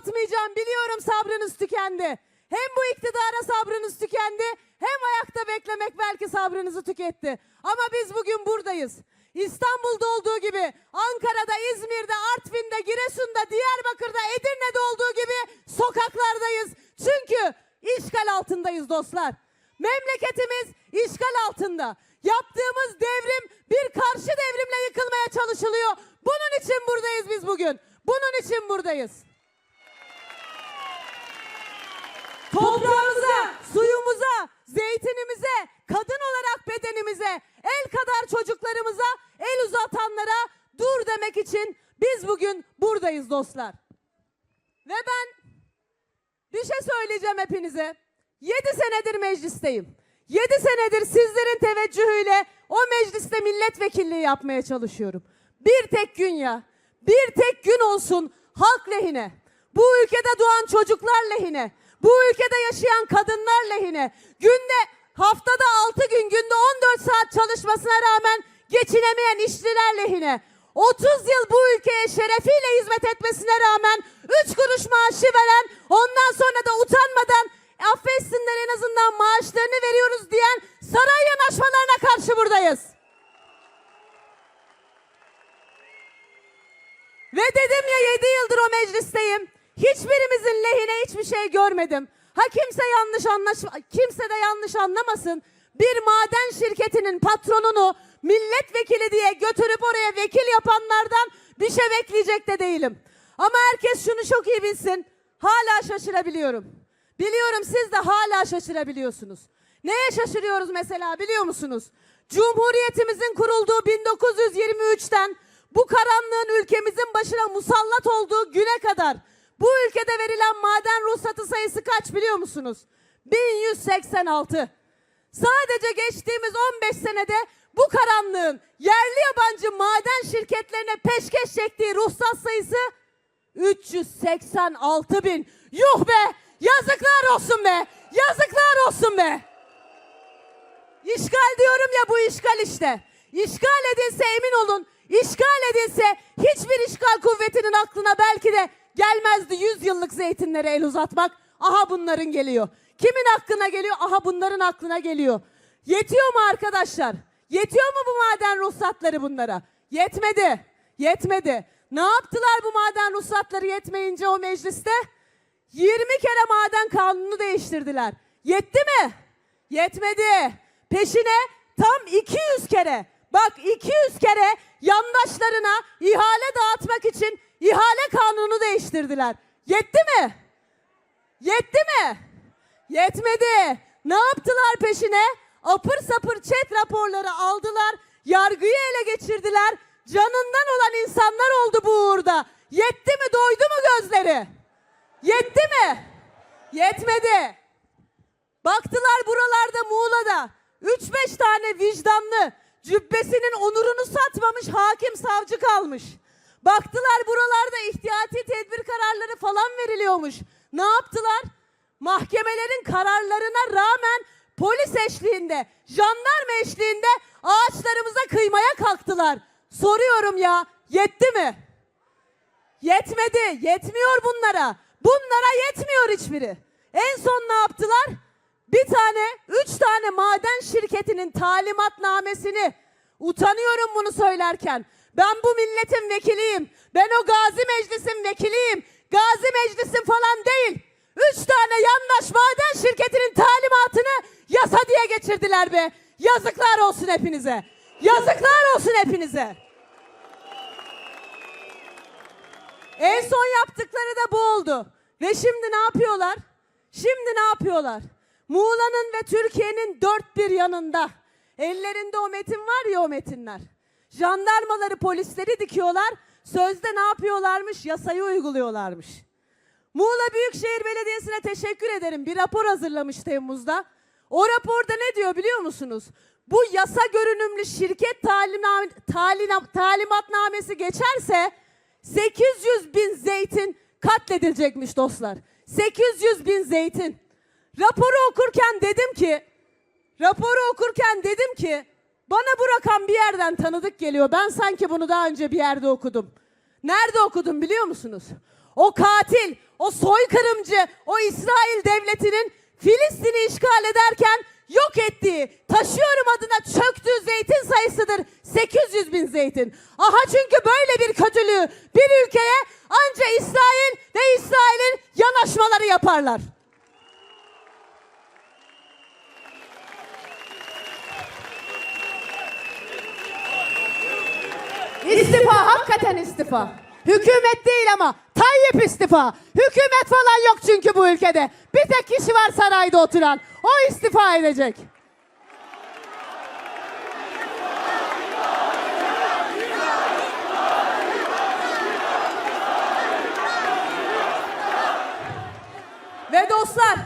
uzatmayacağım. Biliyorum sabrınız tükendi. Hem bu iktidara sabrınız tükendi hem ayakta beklemek belki sabrınızı tüketti. Ama biz bugün buradayız. İstanbul'da olduğu gibi Ankara'da, İzmir'de, Artvin'de, Giresun'da, Diyarbakır'da, Edirne'de olduğu gibi sokaklardayız. Çünkü işgal altındayız dostlar. Memleketimiz işgal altında. Yaptığımız devrim bir karşı devrimle yıkılmaya çalışılıyor. Bunun için buradayız biz bugün. Bunun için buradayız. Toprağımıza, suyumuza, zeytinimize, kadın olarak bedenimize, el kadar çocuklarımıza el uzatanlara dur demek için biz bugün buradayız dostlar. Ve ben bir şey söyleyeceğim hepinize. 7 senedir meclisteyim. 7 senedir sizlerin teveccühüyle o mecliste milletvekilliği yapmaya çalışıyorum. Bir tek gün ya, bir tek gün olsun halk lehine, bu ülkede doğan çocuklar lehine, bu ülkede yaşayan kadınlar lehine, günde haftada 6 gün, günde 14 saat çalışmasına rağmen geçinemeyen işçiler lehine, 30 yıl bu ülkeye şerefiyle hizmet etmesine rağmen 3 kuruş maaşı veren, ondan sonra da utanmadan "E, affetsinler en azından maaşlarını veriyoruz diyen saray yanaşmalarına karşı buradayız. Ve dedim ya 7 yıldır o meclisteyim. Hiçbirimizin lehine hiçbir şey görmedim. Ha kimse yanlış anlaş kimse de yanlış anlamasın. Bir maden şirketinin patronunu milletvekili diye götürüp oraya vekil yapanlardan bir şey bekleyecek de değilim. Ama herkes şunu çok iyi bilsin. Hala şaşırabiliyorum. Biliyorum siz de hala şaşırabiliyorsunuz. Neye şaşırıyoruz mesela biliyor musunuz? Cumhuriyetimizin kurulduğu 1923'ten bu karanlığın ülkemizin başına musallat olduğu güne kadar bu ülkede verilen maden ruhsatı sayısı kaç biliyor musunuz? 1186. Sadece geçtiğimiz 15 senede bu karanlığın yerli yabancı maden şirketlerine peşkeş çektiği ruhsat sayısı 386 bin. Yuh be! Yazıklar olsun be! Yazıklar olsun be! İşgal diyorum ya bu işgal işte. İşgal edilse emin olun, işgal edilse hiçbir işgal kuvvetinin aklına belki de gelmezdi 100 yıllık zeytinlere el uzatmak. Aha bunların geliyor. Kimin aklına geliyor? Aha bunların aklına geliyor. Yetiyor mu arkadaşlar? Yetiyor mu bu maden ruhsatları bunlara? Yetmedi. Yetmedi. Ne yaptılar bu maden ruhsatları yetmeyince o mecliste? 20 kere maden kanunu değiştirdiler. Yetti mi? Yetmedi. Peşine tam 200 kere, bak 200 kere yandaşlarına ihale dağıtmak için ihale kanunu değiştirdiler. Yetti mi? Yetti mi? Yetmedi. Ne yaptılar peşine? Apır sapır chat raporları aldılar. Yargıyı ele geçirdiler. Canından olan insanlar oldu bu uğurda. Yetti mi? Doydu mu gözleri? Yetti mi? Yetmedi. Baktılar buralarda Muğla'da 3-5 tane vicdanlı cübbesinin onurunu satmamış hakim savcı kalmış. Baktılar buralarda ihtiyati tedbir kararları falan veriliyormuş. Ne yaptılar? Mahkemelerin kararlarına rağmen polis eşliğinde, jandarma eşliğinde ağaçlarımıza kıymaya kalktılar. Soruyorum ya yetti mi? Yetmedi. Yetmiyor bunlara. Bunlara yetmiyor hiçbiri. En son ne yaptılar? Bir tane, üç tane maden şirketinin talimatnamesini utanıyorum bunu söylerken. Ben bu milletin vekiliyim. Ben o gazi meclisin vekiliyim. Gazi meclisin falan değil. Üç tane yandaş maden şirketinin talimatını yasa diye geçirdiler be. Yazıklar olsun hepinize. Yazıklar olsun hepinize. En son yaptıkları da bu oldu. Ve şimdi ne yapıyorlar? Şimdi ne yapıyorlar? Muğla'nın ve Türkiye'nin dört bir yanında ellerinde o metin var ya o metinler. Jandarmaları, polisleri dikiyorlar. Sözde ne yapıyorlarmış? Yasayı uyguluyorlarmış. Muğla Büyükşehir Belediyesi'ne teşekkür ederim. Bir rapor hazırlamış Temmuz'da. O raporda ne diyor biliyor musunuz? Bu yasa görünümlü şirket talima, talina, talimatnamesi geçerse 800 bin zeytin katledilecekmiş dostlar. 800 bin zeytin. Raporu okurken dedim ki, raporu okurken dedim ki, bana bu rakam bir yerden tanıdık geliyor. Ben sanki bunu daha önce bir yerde okudum. Nerede okudum biliyor musunuz? O katil, o soykırımcı, o İsrail devletinin Filistin'i işgal ederken yok ettiği, taşıyorum adına çöktüğü zeytin sayısıdır 800 bin zeytin. Aha çünkü böyle bir kötülüğü bir ülkeye anca İsrail ve İsrail'in yanaşmaları yaparlar. İstifa, hakikaten istifa. Hükümet değil ama Tayyip istifa. Hükümet falan yok çünkü bu ülkede. Bir tek kişi var sarayda oturan. O istifa edecek. Ve dostlar,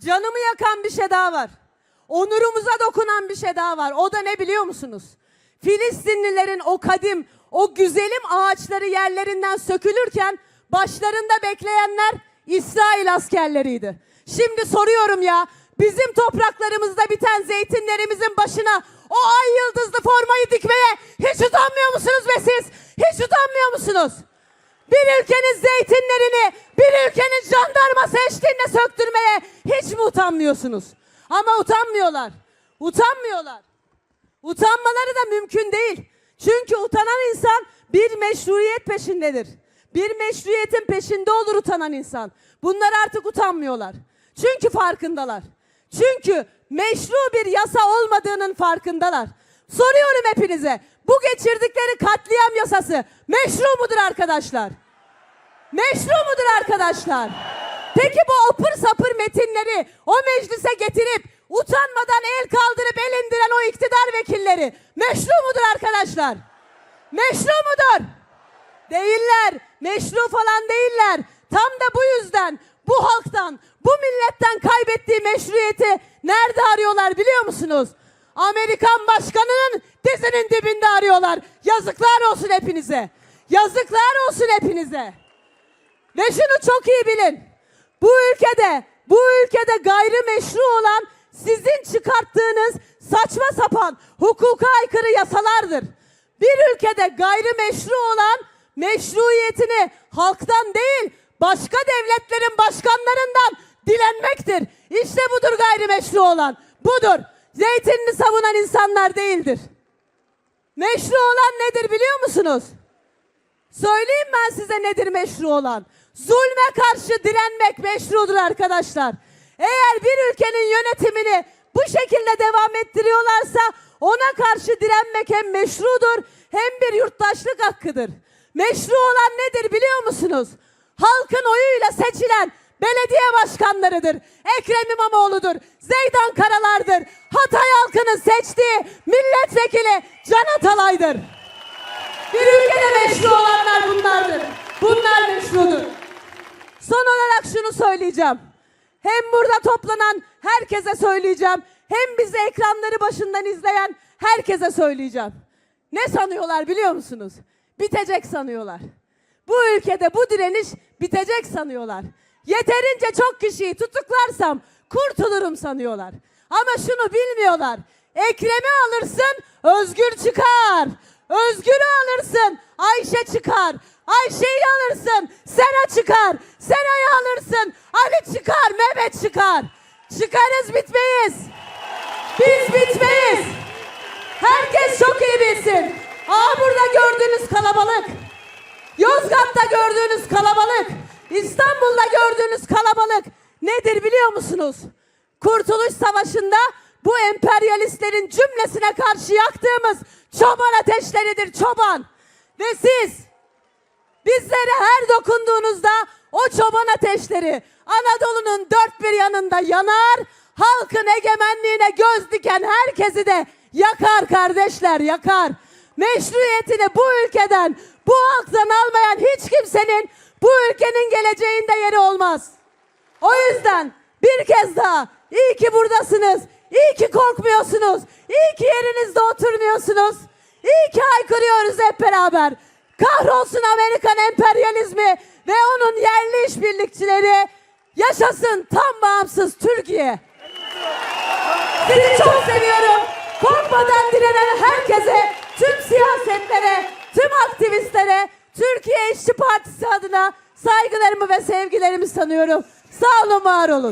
canımı yakan bir şey daha var. Onurumuza dokunan bir şey daha var. O da ne biliyor musunuz? Filistinlilerin o kadim, o güzelim ağaçları yerlerinden sökülürken başlarında bekleyenler İsrail askerleriydi. Şimdi soruyorum ya, bizim topraklarımızda biten zeytinlerimizin başına o ay yıldızlı formayı dikmeye hiç utanmıyor musunuz be siz? Hiç utanmıyor musunuz? Bir ülkenin zeytinlerini bir ülkenin jandarması eşliğinde söktürmeye hiç mi utanmıyorsunuz? Ama utanmıyorlar. Utanmıyorlar. Utanmaları da mümkün değil. Çünkü utanan insan bir meşruiyet peşindedir. Bir meşruiyetin peşinde olur utanan insan. Bunlar artık utanmıyorlar. Çünkü farkındalar. Çünkü meşru bir yasa olmadığının farkındalar. Soruyorum hepinize. Bu geçirdikleri katliam yasası meşru mudur arkadaşlar? Meşru mudur arkadaşlar? Peki bu opır sapır metinleri o meclise getirip utanmadan el kaldırıp el indiren o iktidar vekilleri meşru mudur arkadaşlar? Meşru mudur? Değiller. Meşru falan değiller. Tam da bu yüzden bu halktan, bu milletten kaybettiği meşruiyeti nerede arıyorlar biliyor musunuz? Amerikan başkanının dizinin dibinde arıyorlar. Yazıklar olsun hepinize. Yazıklar olsun hepinize. Ve şunu çok iyi bilin. Bu ülkede, bu ülkede gayrimeşru olan sizin çıkarttığınız saçma sapan hukuka aykırı yasalardır. Bir ülkede gayrimeşru olan meşruiyetini halktan değil başka devletlerin başkanlarından dilenmektir. İşte budur gayrimeşru olan. Budur. Zeytinini savunan insanlar değildir. Meşru olan nedir biliyor musunuz? Söyleyeyim ben size nedir meşru olan. Zulme karşı direnmek meşrudur arkadaşlar. Eğer bir ülkenin yönetimini bu şekilde devam ettiriyorlarsa ona karşı direnmek hem meşrudur hem bir yurttaşlık hakkıdır. Meşru olan nedir biliyor musunuz? Halkın oyuyla seçilen belediye başkanlarıdır. Ekrem İmamoğlu'dur. Zeydan Karalar'dır. Hatay halkının seçtiği milletvekili Can Atalay'dır. Bir ülkede meşru olanlar bunlardır. Bunlar meşrudur. Son olarak şunu söyleyeceğim. Hem burada toplanan herkese söyleyeceğim. Hem bizi ekranları başından izleyen herkese söyleyeceğim. Ne sanıyorlar biliyor musunuz? Bitecek sanıyorlar. Bu ülkede bu direniş bitecek sanıyorlar. Yeterince çok kişiyi tutuklarsam kurtulurum sanıyorlar. Ama şunu bilmiyorlar. Ekrem'i alırsın, Özgür çıkar. Özgür'ü alırsın, Ayşe çıkar. Ayşe'yi alırsın, Sena çıkar. Sena'yı alırsın, Ali çıkar, Mehmet çıkar. Çıkarız bitmeyiz. Biz bitmeyiz. Herkes çok iyi bilsin. Aa burada gördüğünüz kalabalık. Yozgat'ta gördüğünüz kalabalık, İstanbul'da gördüğünüz kalabalık nedir biliyor musunuz? Kurtuluş Savaşı'nda bu emperyalistlerin cümlesine karşı yaktığımız çoban ateşleridir çoban. Ve siz bizlere her dokunduğunuzda o çoban ateşleri Anadolu'nun dört bir yanında yanar, halkın egemenliğine göz diken herkesi de yakar kardeşler yakar. Meşruiyetini bu ülkeden, bu halktan almayan hiç kimsenin bu ülkenin geleceğinde yeri olmaz. O yüzden bir kez daha iyi ki buradasınız. İyi ki korkmuyorsunuz. İyi ki yerinizde oturmuyorsunuz. İyi ki haykırıyoruz hep beraber. Kahrolsun Amerikan emperyalizmi ve onun yerli işbirlikçileri. Yaşasın tam bağımsız Türkiye. Sizi çok seviyorum. Korkmadan direnen herkese, tüm siyasetlere, tüm aktivistlere, Türkiye İşçi Partisi adına saygılarımı ve sevgilerimi sanıyorum. Sağ olun, var olun.